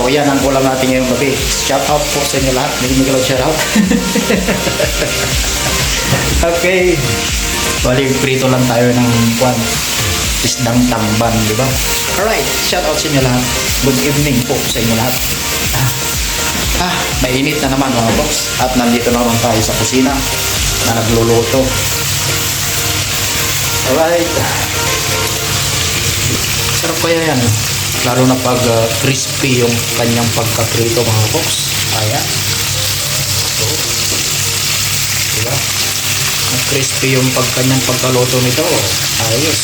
So yan ang ulam natin ngayong gabi. Shout out po sa inyo lahat. Hindi ko shout out. okay. Bali, prito lang tayo ng kwan. Isdang tamban, di ba? Alright, shout out sa inyo lahat. Good evening po sa inyo lahat. Ah, ah, mainit na naman mga box. At nandito na naman tayo sa kusina na nagluluto. Alright. Sarap kaya yan. Lalo na pag uh, crispy yung kanyang pagkaprito mga box. Ayan. So, diba? Ang crispy yung pag kanyang pagkaluto nito. Ayos.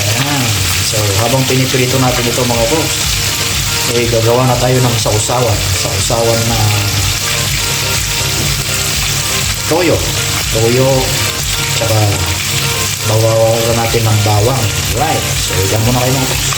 Ayan. So, habang piniprito natin ito mga box, eh, gagawa na tayo ng sausawan. Sausawan na toyo. Toyo, tsaka bawawalan natin ng bawang. Right. So, yan muna kayo mga box.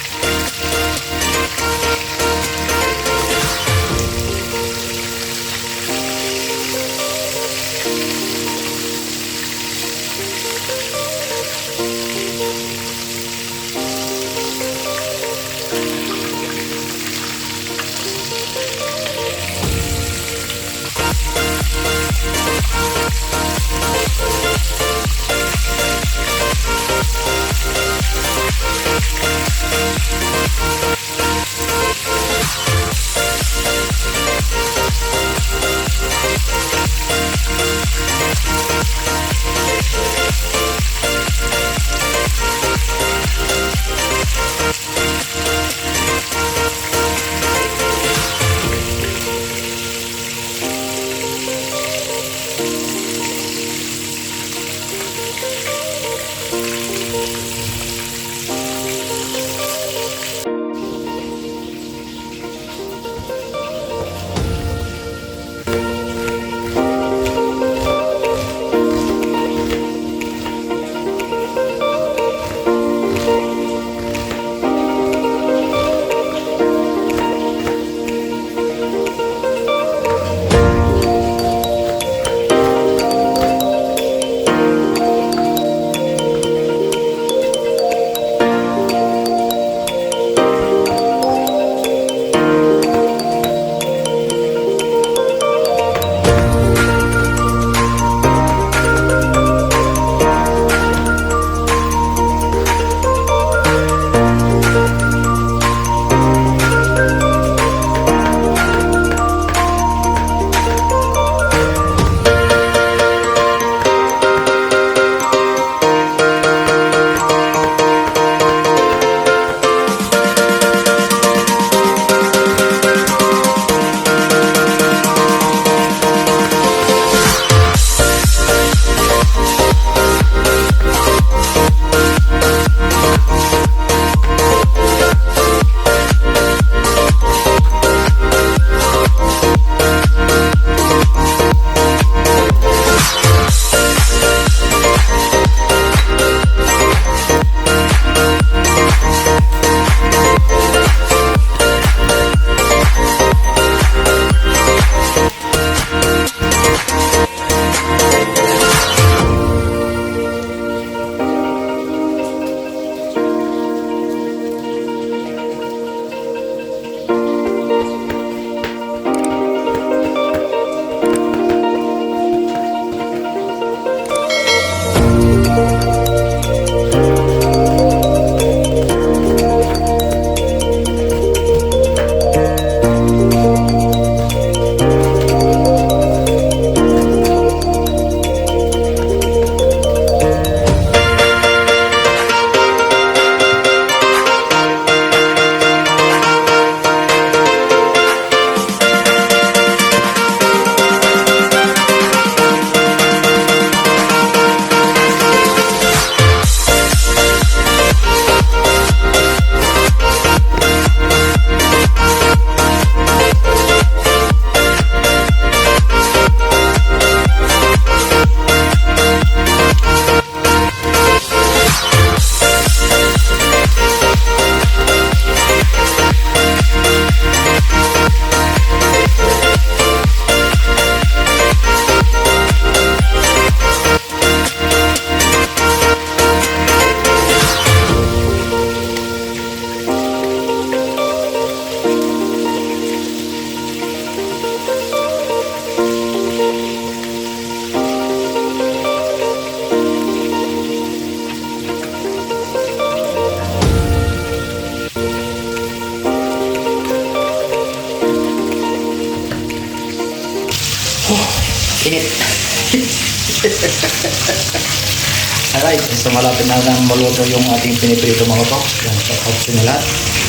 Alright, so malapit na lang maluto yung ating piniprito mga to. Yan, shout out.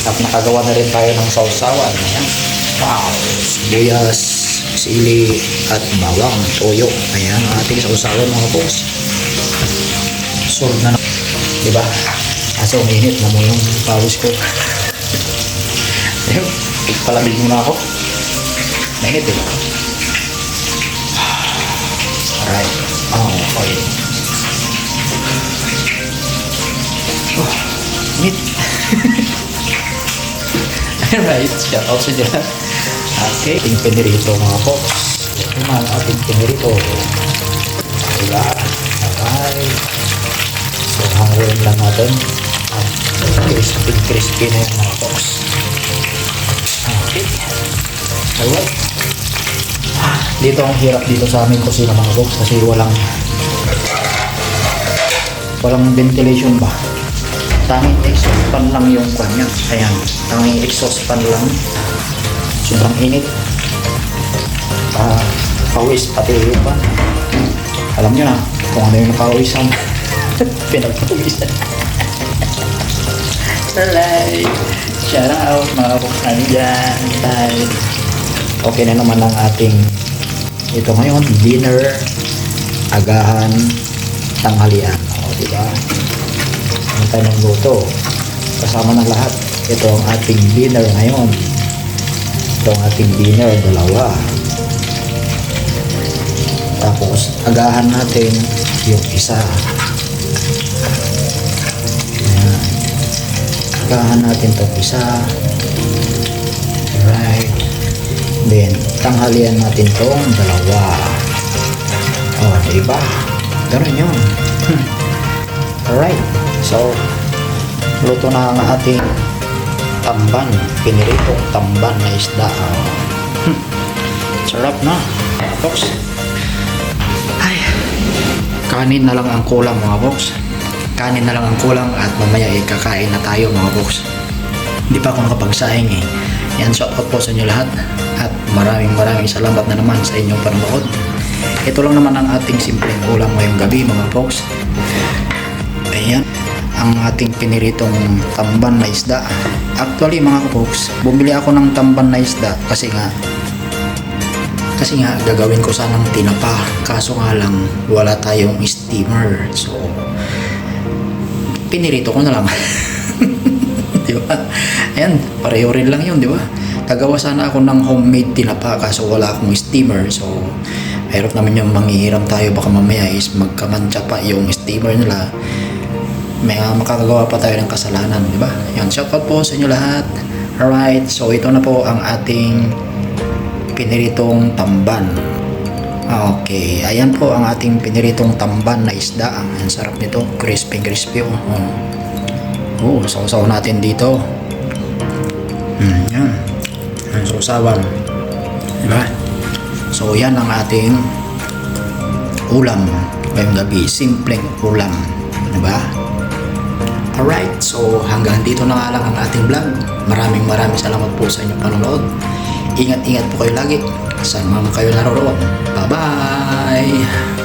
At nakagawa na rin tayo ng sausawan. Ayan. Wow! Sibuyas, sili, at bawang, toyo. Ayan, ating sausawan mga folks. Solve na na. Diba? Kaso uminit na mo yung pawis ko. Ayun, palamig muna ako. Mainit eh. Alright. Oh, okay. Oh, init. Alright, shout out sa dyan. Okay, ating pinirito mga folks. Ito ang ating pinirito. Diba? Alright. So, hanguin lang natin. At crispy crispy na yung mga folks. Okay. Alright. Dito ang hirap dito sa aming kusina mga folks kasi walang walang ventilation ba. Tanging exhaust fan lang yung kanya. Ayan, tanging exhaust fan lang. Sobrang init. Ah, pawis pati yung pa. Alam nyo na kung ano yung napawisan. Pinagpawisan. Alright. Shout out mga buksan dyan. Bye. Okay na naman ang ating ito ngayon, dinner, agahan, tanghalian. O, di ba? Ano tayo ng luto? Kasama ng lahat. Ito ang ating dinner ngayon. Ito ang ating dinner, dalawa. Tapos, agahan natin yung isa. Ayan. Agahan natin itong isa. Then, tanghalian natin tong dalawa. Oh, diba? Ganun yun. Alright. So, luto na ang ating tamban. Piniritong tamban na isda. Hmm. Sarap na. Folks. Ay. Kanin na lang ang kulang mga folks. Kanin na lang ang kulang at mamaya eh, kakain na tayo mga folks. Hindi pa ako nakapagsaing eh. Yan, shout out po sa inyo lahat. Maraming maraming salamat na naman sa inyong panonood. Ito lang naman ang ating simpleng ulam ngayong gabi mga folks. Ayan, ang ating piniritong tamban na isda. Actually mga folks, bumili ako ng tamban na isda kasi nga kasi nga gagawin ko sanang tinapa kaso nga lang wala tayong steamer so pinirito ko na lang di ba ayan pareho rin lang yun di ba gagawa sana ako ng homemade tinapa kaso wala akong steamer so hirap naman yung manghihiram tayo baka mamaya is magkamantsa pa yung steamer nila may uh, makakagawa pa tayo ng kasalanan di ba yan shoutout po sa inyo lahat alright so ito na po ang ating piniritong tamban Okay, ayan po ang ating piniritong tamban na isda. Ang sarap nito, crispy crispy. Oh, oh. oh sausaw natin dito. Mm, yan. Ang sausawan. Diba? So, yan ang ating ulam ngayong gabi. Simpleng ulam. Diba? Alright, so hanggang dito na nga lang ang ating vlog. Maraming maraming salamat po sa inyong panonood. Ingat-ingat po kayo lagi. Saan man kayo naroon. Bye-bye!